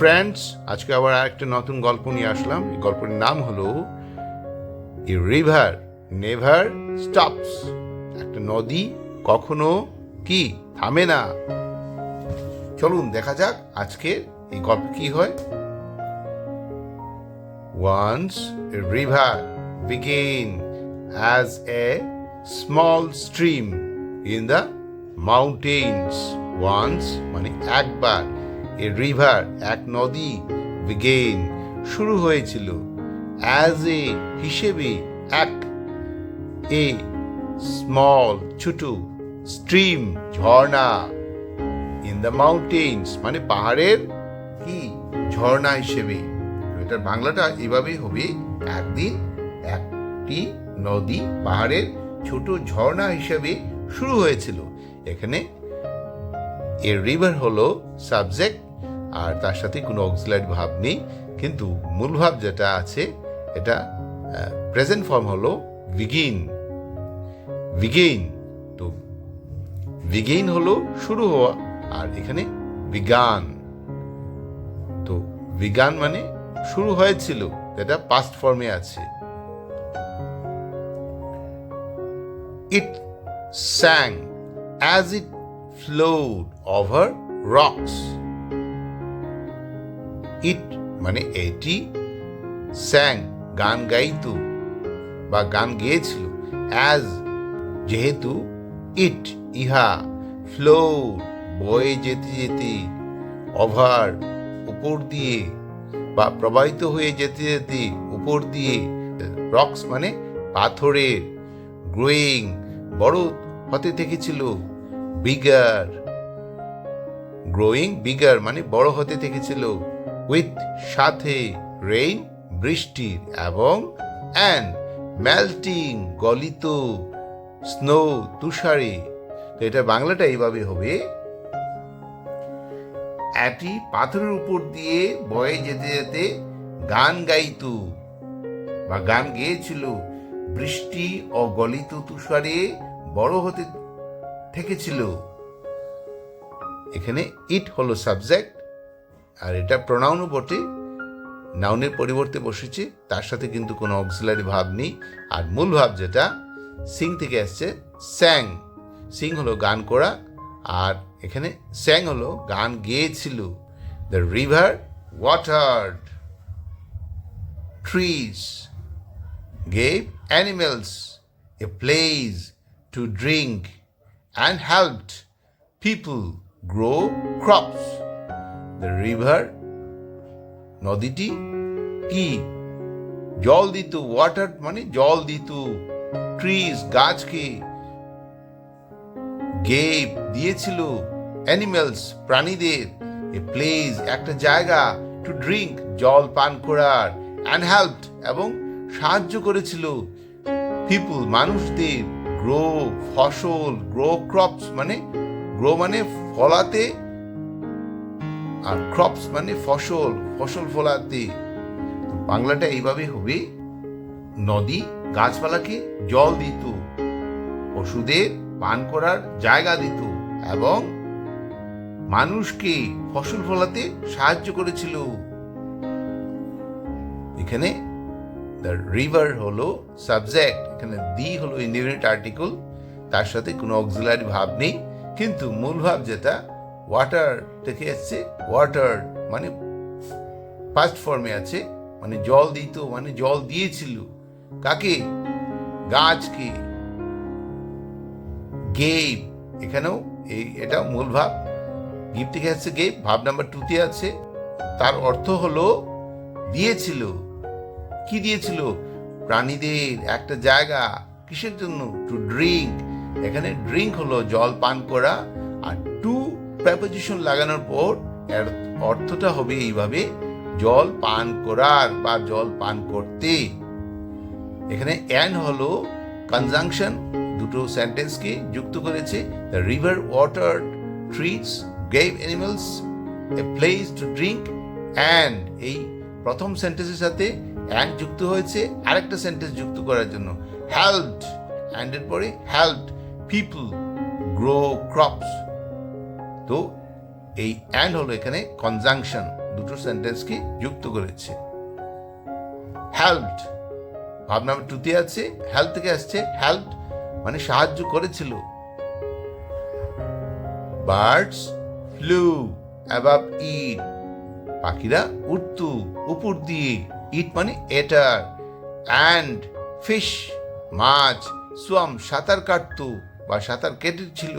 Friends আজকে আবার আরেকটা নতুন গল্প নিয়ে আসলাম। এই গল্পের নাম হলো, এ রিভার নেভার স্টপস একটা নদী কখনো কি থামে না। চলুন, দেখা যাক আজকে এই গল্প কি হয়। Once a river began as a small stream in the mountains. Once মানে একবার এ রিভার এক নদী বিগেন শুরু হয়েছিল অ্যাজ এ হিসেবে এক এ স্মল ছোট স্ট্রিম ঝর্ণা ইন দ্য মাউন্টেন্স মানে পাহাড়ের কি? ঝর্ণা হিসেবে। এটার বাংলাটা এভাবেই হবে, একদিন একটি নদী পাহাড়ের ছোট ঝর্ণা হিসেবে শুরু হয়েছিল। এখানে এর রিভার হলো সাবজেক্ট আর তার সাথে কোনো অক্সিলারি ভাব নেই, কিন্তু মূল ভাব যেটা আছে, এটা প্রেজেন্ট ফর্ম হলো বিগিন বিগেইন তো বিগেইন হলো শুরু হওয়া, আর এখানে বিজ্ঞান তো বিজ্ঞান মানে শুরু হয়েছিল, যেটা পাস্ট ফর্মে আছে। It sang as it flowed over rocks it মানে এটি স্যাং, গান গাইতো বা গান গেয়েছিল। অ্যাজ যেহেতু ইট, ইহা ফ্লো বয়ে যেতে যেতে, ওভার, উপর দিয়ে বা প্রবাহিত হয়ে যেতে যেতে, উপর দিয়ে রক্স মানে পাথরের গ্রোয়িং বড় হতে থেকেছিল বিগার গ্রোয়িং বিগার মানে বড় হতে থেকেছিল উইথ সাথে রেইন বৃষ্টির এবং অ্যান্ড মেল্টিং গলিত স্নো তুষারে। তো এটা বাংলাটা এইভাবে হবে। এটি পাথরের উপর দিয়ে বয়ে যেতে যেতে গান গাইত বা গান গেয়েছিল। বৃষ্টি ও গলিত তুষারে বড় হতে থেকেছিল। এখানে ইট হলো সাবজেক্ট আর এটা প্রোনাউনও বটে। নাউনের পরিবর্তে বসেছি, তার সাথে কিন্তু কোনো অক্সিলারি ভাব নেই। আর মূল ভাব যেটা, সিং থেকে আসছে স্যাং। সিং হলো গান করা, আর এখানে স্যাং হলো গান গেয়েছিল। The river water trees gave animals a place to drink and helped people grow crops. The river, নদীটি কি? জল দিত ওয়াটার মানে জল দিত। ট্রিজ গাছকে গেপ দিয়েছিল। অ্যানিমেলস প্রাণীদের। এ প্লেস একটা জায়গা টু ড্রিঙ্ক জল পান করার। অ্যান্ড হেল্প এবং সাহায্য করেছিল। পিপুল মানুষদের গ্রো ফসল গ্রো ক্রপস মানে গ্রো মানে ফলাতে আর ক্রপস মানে ফসল ফসল ফলাতে বাংলাটা এইভাবে হবে, নদী গাছপালাকে জল দিত, পশুদের পান করার জায়গা দিত এবং মানুষকে ফসল ফলাতে সাহায্য করেছিল। এখানে দ্য রিভার হলো সাবজেক্ট এখানে দি হলো ইন্ডিভিজুয়াল আর্টিকেল তার সাথে কোনো অক্সিলারি ভাব নেই, কিন্তু মূল ভাব যেটা ওয়াটার থেকে এসছে। ওয়াটার মানে ফার্স্ট ফর্মে আছে মানে জল দিত মানে জল দিয়েছিল। কাকে? গাছকে। গেভ এখানেও এই, এটা মূল ভাব। গিফ থেকে আসছে গেভ ভাব নাম্বার টুতে আছে। তার অর্থ হলো, দিয়েছিল। কি দিয়েছিল? প্রাণীদের, একটা জায়গা। কিসের জন্য? টু ড্রিঙ্ক এখানে ড্রিঙ্ক হলো, জল পান করা। আর টু প্রেপোজিশন লাগানোর পর এর অর্থটা হবে এইভাবে, জল পান করার বা জল পান করতে। এখানে অ্যান হলো কনজাংশন দুটো সেন্টেন্সকে যুক্ত করেছে। The river water trees gave animals a place to drink and এই প্রথম সেন্টেন্সের সাথে অ্যান্ড যুক্ত হয়েছে, আরেকটা সেন্টেন্স যুক্ত করার জন্য। হেল্পড অ্যান্ডের পরে হেল্পড পিপল গ্রো ক্রপস তো এই অ্যান্ড হলো এখানে কনজাংশন দুটো সেন্টেন্সকে যুক্ত করেছে। হেল্পড ভাবনা টুতে আছে হেল্প থেকে আসছে হেল্প মানে সাহায্য করেছিল। বার্ডস ফ্লু অ্যাবাভ ইট পাখিরা উঠতু উপর দিয়ে। ইট মানে এটার অ্যান্ড ফিশ মাছ সোয়াম সাঁতার কাটতো বা সাঁতার কেটেছিল।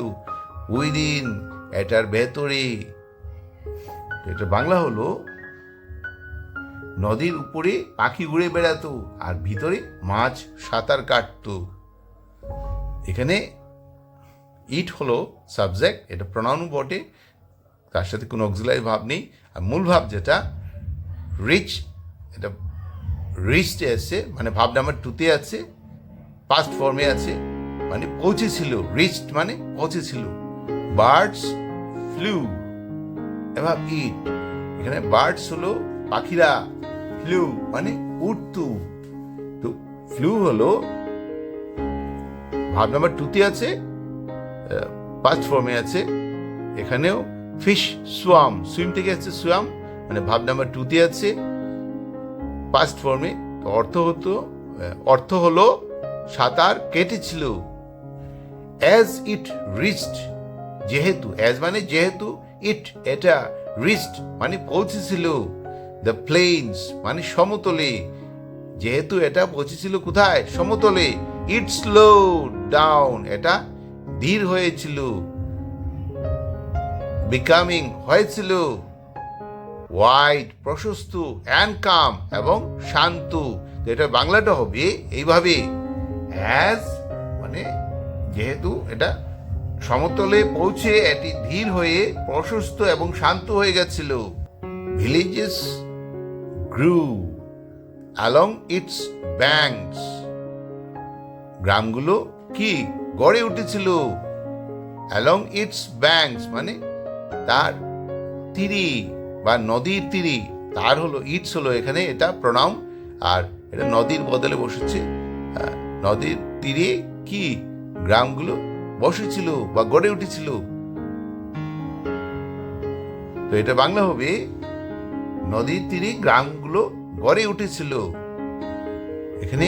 উইদিন এটার ভেতরে এটা বাংলা হলো, নদীর উপরে পাখি উড়ে বেড়াতো আর ভিতরে মাছ সাঁতার কাটতো। এখানে ইট হলো সাবজেক্ট, এটা প্রণাউন বটে, তার সাথে কোনো অক্সিলারি ভাব নেই। আর মূল ভাব যেটা রিচ এটা রিচতে আছে মানে ভাব নাম্বার টুতে আছে পাস্ট ফর্মে আছে মানে পৌঁছেছিল। রিচড মানে পৌঁছেছিল। Birds flew. এবার ইট এখানে বার্ডস হলো পাখিরা, ফ্লু মানে উঠতু তো ফ্লু হলো ভাব নাম্বার টুতে আছে পাস্ট ফর্মে আছে, এখানেও ফিশ সোয়াম সুইম থেকে আছে সোয়াম মানে ভাব নাম্বার টুতে আছে পাস্ট ফর্মে তো অর্থ হতো অর্থ হলো সাঁতার কেটেছিল। অ্যাজ ইট রিচড যেহেতু অ্যাজ মানে যেহেতু ইট এটা রিস্ট মানে পৌঁছেছিল। দ্য প্লেনস মানে সমতলে। যেহেতু এটা পৌঁছেছিল কোথায়? সমতলে। ইট স্লো ডাউন এটা ধীর হয়েছিল। বিকামিং হয়েছিল। ওয়াইড প্রশস্ত অ্যান্ড কাম এবং শান্ত। এটা বাংলাটা হবে এইভাবে। অ্যাজ মানে যেহেতু এটা সমতলে পৌঁছে এটি ধীর হয়ে প্রশস্ত এবং শান্ত হয়ে গেছিল। Villages grew along its banks গ্রামগুলো কি গড়ে উঠেছিল? অ্যালং ইটস ব্যাংকস মানে তার তীরে বা নদীর তীরে। তার হলো ইটস হলো এখানে এটা প্রণাম আর এটা নদীর বদলে বসেছে। নদীর তীরে কি? গ্রামগুলো বসেছিল বা গড়ে উঠেছিল। তো এটা বাংলা হবে, নদীর তীরে গ্রামগুলো গড়ে উঠেছিল। এখানে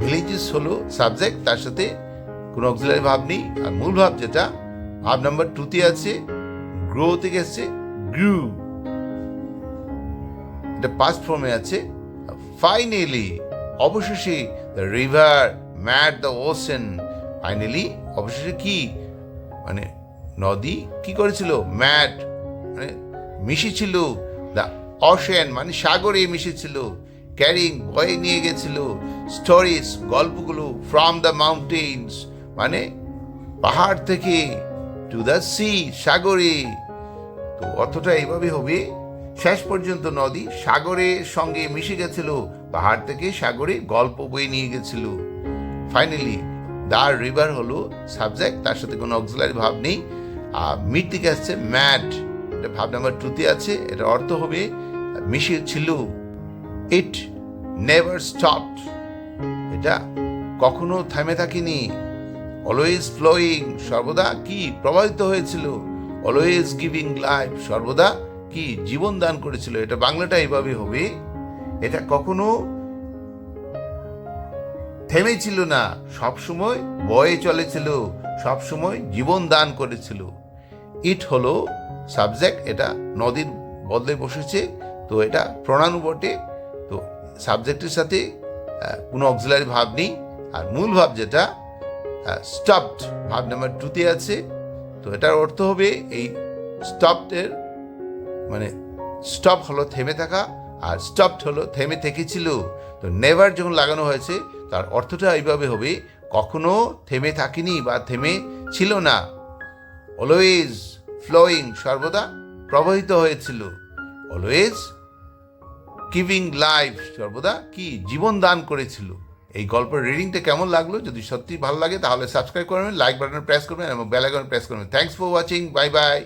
ভিলেজেস হলো সাবজেক্ট তার সাথে কোনো অক্সিলারি ভাব নেই। আর মূল ভাব যেটা, ভাব নাম্বার টুতে আছে গ্রো থেকে এসছে গ্রু এটা পাস্ট ফর্মে আছে। ফাইনালি অবশেষে the river met the ocean finally অবশেষে কি? মানে নদী কি করেছিল? ম্যাট মানে মিশেছিল। দ্য অশেন মানে সাগরে মিশেছিল। ক্যারিং বয়ে নিয়ে গেছিল। স্টোরিজ, গল্পগুলো ফ্রম দ্য মাউন্টেন্স মানে পাহাড় থেকে টু দ্য সি, সাগরে। তো অর্থটা এইভাবে হবে? শেষ পর্যন্ত নদী সাগরের সঙ্গে মিশে গেছিল। পাহাড় থেকে সাগরে গল্প বয়ে নিয়ে গেছিল। ফাইনালি দা রিভার হলো সাবজেক্ট, তার সাথে কোনো অক্সিলারি ভাব নেই। আর মিট থেকে আসছে ম্যাট এটা ভাব নাম্বার টুতে আছে এটা অর্থ হবে মিশিয়ে ছিল। ইট নেভার স্টপড, এটা কখনো থেমে থাকেনি। অলওয়েজ ফ্লোয়িং, সর্বদা কি প্রবাহিত হয়েছিল? অলওয়েজ গিভিং লাইফ, সর্বদা কি জীবন দান করেছিল? এটা বাংলাটা এইভাবে হবে। এটা কখনো থেমেছিল না। সব সময় বয়ে চলেছিল, সব সময় জীবন দান করেছিল। ইট হলো সাবজেক্ট, এটা নদীর বদলে বসেছে, তো এটা প্রণানু বটে। তো সাবজেক্টের সাথে কোনো অক্সিলারি ভাব নেই। আর মূল ভাব যেটা স্টপড ভাব নাম্বার টুতে আছে। তো এটার অর্থ হবে এই স্টপডের মানে স্টপ হলো থেমে থাকা। আর স্টপড হলো, থেমে থেকেছিল। তো নেভার যখন লাগানো হয়েছে, তার অর্থটা এইভাবে হবে, কখনো থেমে থাকিনি বা থেমে ছিল না। অলওয়েজ ফ্লোয়িং সর্বদা প্রবাহিত হয়েছিল। অলওয়েজ গিভিং লাইফ সর্বদা কি? জীবন দান করেছিল। এই গল্পের রিডিংটা কেমন লাগল? যদি সত্যি ভালো লাগে, তাহলে সাবস্ক্রাইব করবেন লাইক বাটন প্রেস করবেন, এবং বেল আইকন প্রেস করবেন। Thanks for watching bye bye